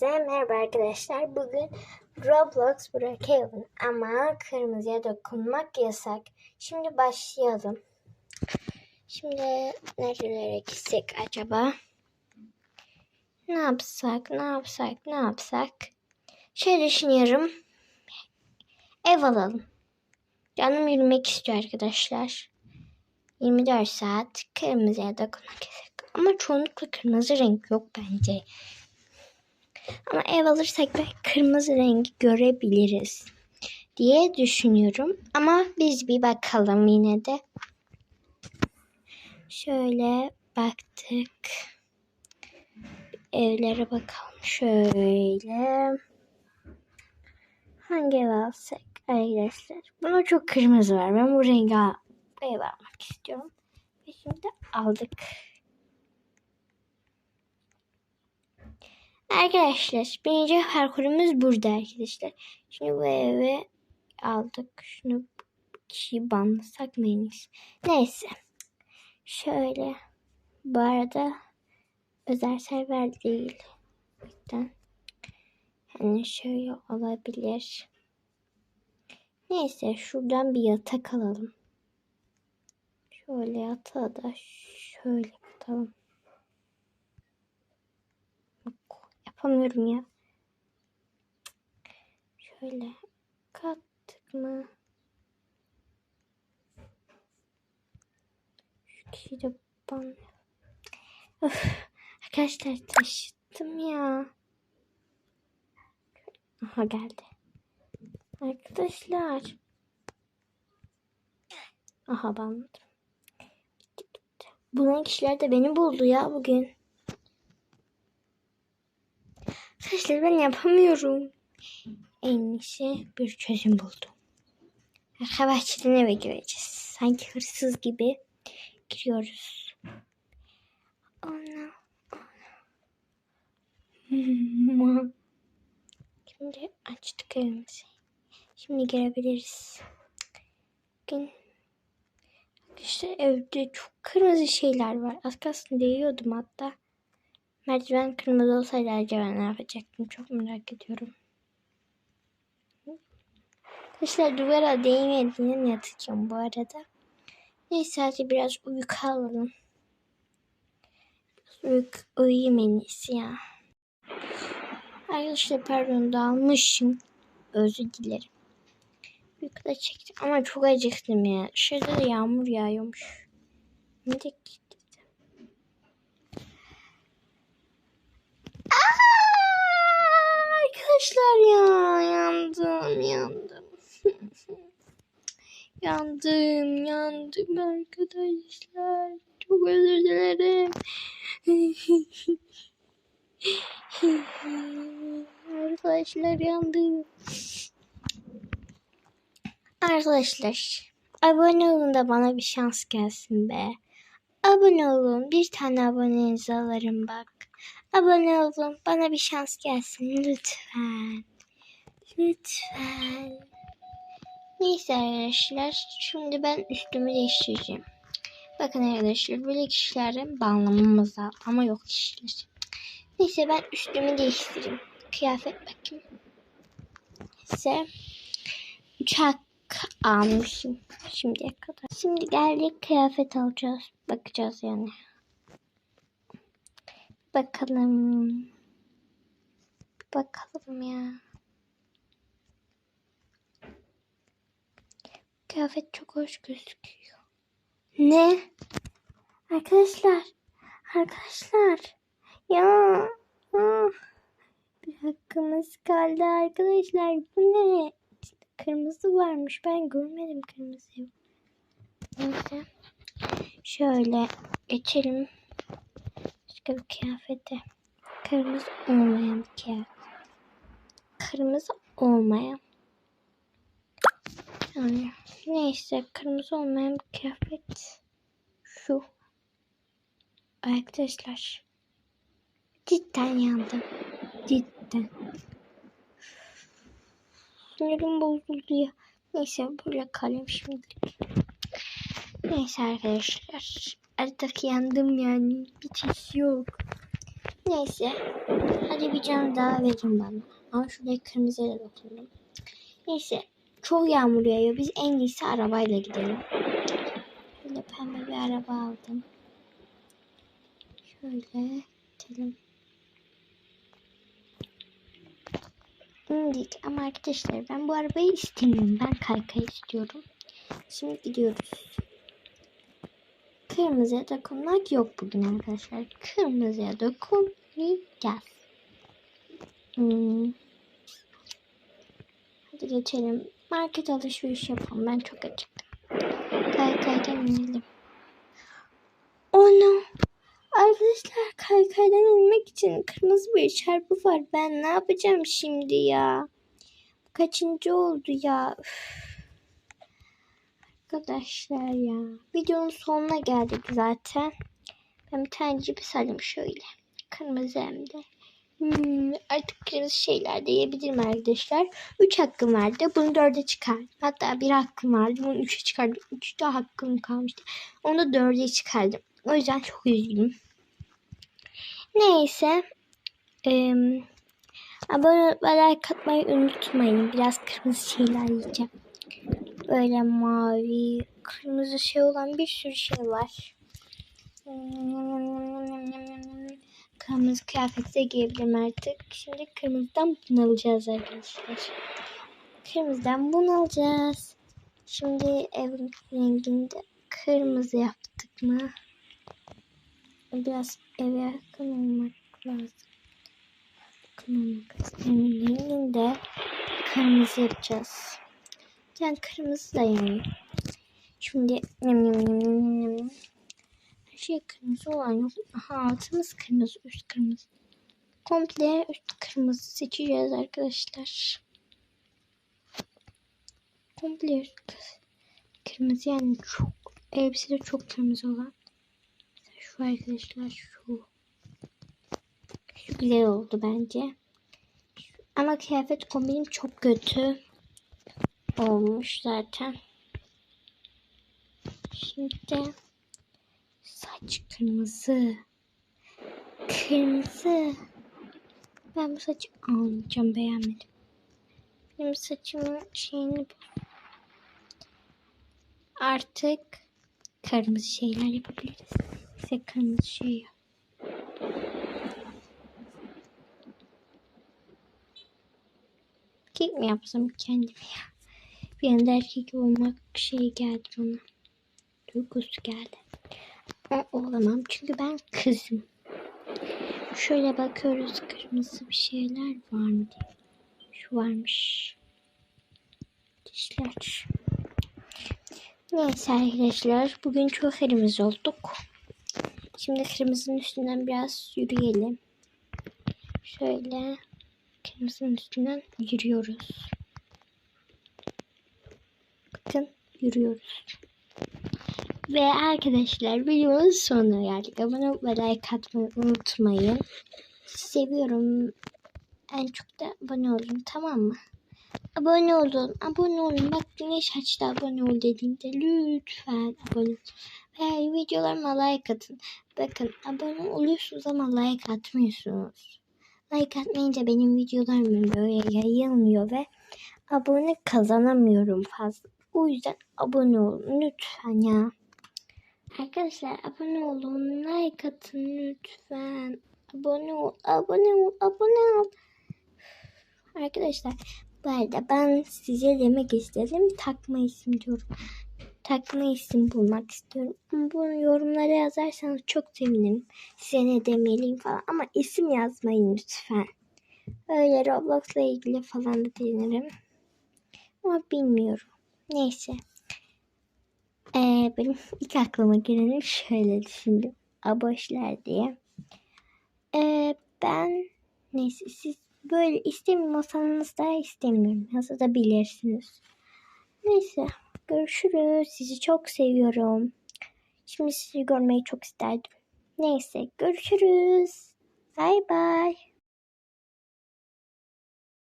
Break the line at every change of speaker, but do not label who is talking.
Hepinize merhaba arkadaşlar. Bugün Roblox Brookhaven ama kırmızıya dokunmak yasak. Şimdi başlayalım. Şimdi nerelere gitsek acaba? Ne yapsak, ne yapsak, ne yapsak? Şey düşünüyorum. Ev alalım. Canım yürümek istiyor arkadaşlar. 24 saat kırmızıya dokunmak yasak. Ama çoğunlukla kırmızı renk yok bence. Ama ev alırsak belki kırmızı rengi görebiliriz diye düşünüyorum. Ama biz bir bakalım yine de. Şöyle baktık. Evlere bakalım. Şöyle. Hangi ev alsak arkadaşlar? Buna çok kırmızı var. Ben bu rengi ev almak istiyorum. Ve şimdi aldık. Arkadaşlar birinci parkurumuz burada arkadaşlar. Şimdi bu eve aldık. Şunu kişiyi banlasak mı? Neyse. Şöyle. Bu arada özel server değil. O hani şöyle olabilir. Neyse şuradan bir yatak alalım. Şöyle yatağı da şöyle katalım. Yapamıyorum ya. Şöyle kattık mı? Şu kişiyi de ban. Öf, arkadaşlar taşıttım ya. Aha geldi. Arkadaşlar. Aha banladım. Bulan kişiler de beni buldu ya bugün. Arkadaşlar ben yapamıyorum. En iyisi bir çözüm buldum. Arka bahçeden eve gireceğiz. Sanki hırsız gibi giriyoruz. Ana. ana. Şimdi açtık evimizi. Şimdi girebiliriz. Bugün işte evde çok kırmızı şeyler var. Az kalsın değiyordum hatta. Merdiven kırmızı olsaydı acaba ne yapacaktım çok merak ediyorum. Arkadaşlar duvara değmediğini yatacağım bu arada. Neyse hadi biraz uyku alalım. Uyku, uyuyayım en iyisi ya. Arkadaşlar pardon dalmışım. Özür dilerim. Uyku da çektim ama çok acıktım ya. Dışarıda da yağmur yağıyormuş. Ne de Arkadaşlar ya yandım yandım. yandım yandım arkadaşlar. Çok özür dilerim. arkadaşlar yandım. Arkadaşlar abone olun da bana bir şans gelsin be. Abone olun. Bir tane abonenizi alırım bak. Abone olun. Bana bir şans gelsin lütfen. Lütfen. Neyse arkadaşlar. Şimdi ben üstümü değiştireceğim. Bakın arkadaşlar böyle kişilerin banlamamız lazım. Ama yok kişiler. Neyse ben üstümü değiştireyim. Kıyafet bakayım. Neyse. Uçak almışım şimdiye kadar. Şimdi geldik kıyafet alacağız. Bakacağız yani. Bakalım. Bakalım ya. Kıyafet çok hoş gözüküyor. Ne? Arkadaşlar. Arkadaşlar. Ya. ah, Bir hakkımız kaldı arkadaşlar. Bu ne? Kırmızı varmış. Ben görmedim kırmızıyı. Neyse. Şöyle geçelim. Bir kıyafete. Kırmızı olmayan bir kıyafet. Kırmızı olmayan. Yani neyse kırmızı olmayan bir kıyafet. Şu. Arkadaşlar. Cidden yandım. Cidden. Sinirim bozuldu ya. Neyse böyle kalayım şimdilik. Neyse arkadaşlar. Artık yandım yani. Bitiş yok. Neyse. Hadi bir can daha verin bana. Ama şuraya kırmızıya da dokundum. Neyse. Çok yağmur yağıyor. Biz en iyisi arabayla gidelim. Şöyle pembe bir araba aldım. Şöyle gidelim. İndik ama arkadaşlar ben bu arabayı istemiyorum. Ben kaykay istiyorum. Şimdi gidiyoruz. Kırmızıya dokunmak yok bugün arkadaşlar. Kırmızıya dokunmayacağız. Hmm. Hadi geçelim. Market alışveriş yapalım. Ben çok acıktım. Kaykaydan inelim. Onu. Arkadaşlar kaykaydan inmek için kırmızı bir çarpı var. Ben ne yapacağım şimdi ya? Kaçıncı oldu ya? Üf. Arkadaşlar ya. Videonun sonuna geldik zaten. Ben bir tane cips alayım şöyle. Kırmızı hem de. Hmm, artık kırmızı şeyler de yiyebilirim arkadaşlar. 3 hakkım vardı. Bunu 4'e çıkardım. Hatta bir hakkım vardı. Bunu 3'e çıkardım. 3 daha hakkım kalmıştı. Onu da 4'e çıkardım. O yüzden çok üzgünüm. Neyse. Ee, abone atmayı unutmayın. Biraz kırmızı şeyler yiyeceğim. Böyle mavi, kırmızı şey olan bir sürü şey var. Kırmızı kıyafet de giyebilirim artık. Şimdi kırmızıdan bunu alacağız arkadaşlar. Kırmızıdan bunu alacağız. Şimdi evin renginde kırmızı yaptık mı? Biraz eve yakın olmak lazım. Yakın olmak lazım. Evin renginde kırmızı yapacağız. Yani kırmızı. Şimdi nem nem nem nem nem nem. Her şey kırmızı olan yok. Aha altımız kırmızı, üst kırmızı. Komple üst kırmızı seçeceğiz arkadaşlar. Komple üst kırmızı yani çok elbise de çok kırmızı olan. Şu arkadaşlar şu. Şu güzel oldu bence. Ama kıyafet kombinim çok kötü olmuş zaten. Şimdi saç kırmızı. Kırmızı. Ben bu saçı almayacağım beğenmedim. Benim saçımın şeyini artık kırmızı şeyler yapabiliriz. Size kırmızı şey yap. Kek mi yapsam kendime ya? Bir anda erkek olmak şey geldi bana. Duygusu geldi. O olamam çünkü ben kızım. Şöyle bakıyoruz kırmızı bir şeyler var mı diye. Şu varmış. Dişler. Neyse arkadaşlar bugün çok kırmızı olduk. Şimdi kırmızının üstünden biraz yürüyelim. Şöyle kırmızının üstünden yürüyoruz. Bakın yürüyoruz. Ve arkadaşlar videonun sonuna geldik. Abone ve like atmayı unutmayın. Seviyorum. En çok da abone olun tamam mı? Abone olun. Abone olun. Bak güneş açtı abone ol dediğimde lütfen abone olun. Ve videolarıma like atın. Bakın abone oluyorsunuz ama like atmıyorsunuz. Like atmayınca benim videolarım böyle yayılmıyor ve abone kazanamıyorum fazla. O yüzden abone olun lütfen ya. Arkadaşlar abone olun, like atın lütfen. Abone ol, abone ol, abone ol. Arkadaşlar bu arada ben size demek istedim. Takma isim diyorum. Takma isim bulmak istiyorum. Bunu yorumlara yazarsanız çok sevinirim. Size ne demeliyim falan. Ama isim yazmayın lütfen. Öyle Roblox'la ilgili falan da denerim. Ama bilmiyorum. Neyse. Ee, benim ilk aklıma geleni şöyle düşündüm. Aboşlar diye. Ee, ben neyse siz böyle istemiyorsanız da istemiyorum. Yazabilirsiniz. Neyse görüşürüz. Sizi çok seviyorum. Şimdi sizi görmeyi çok isterdim. Neyse görüşürüz. Bay bay.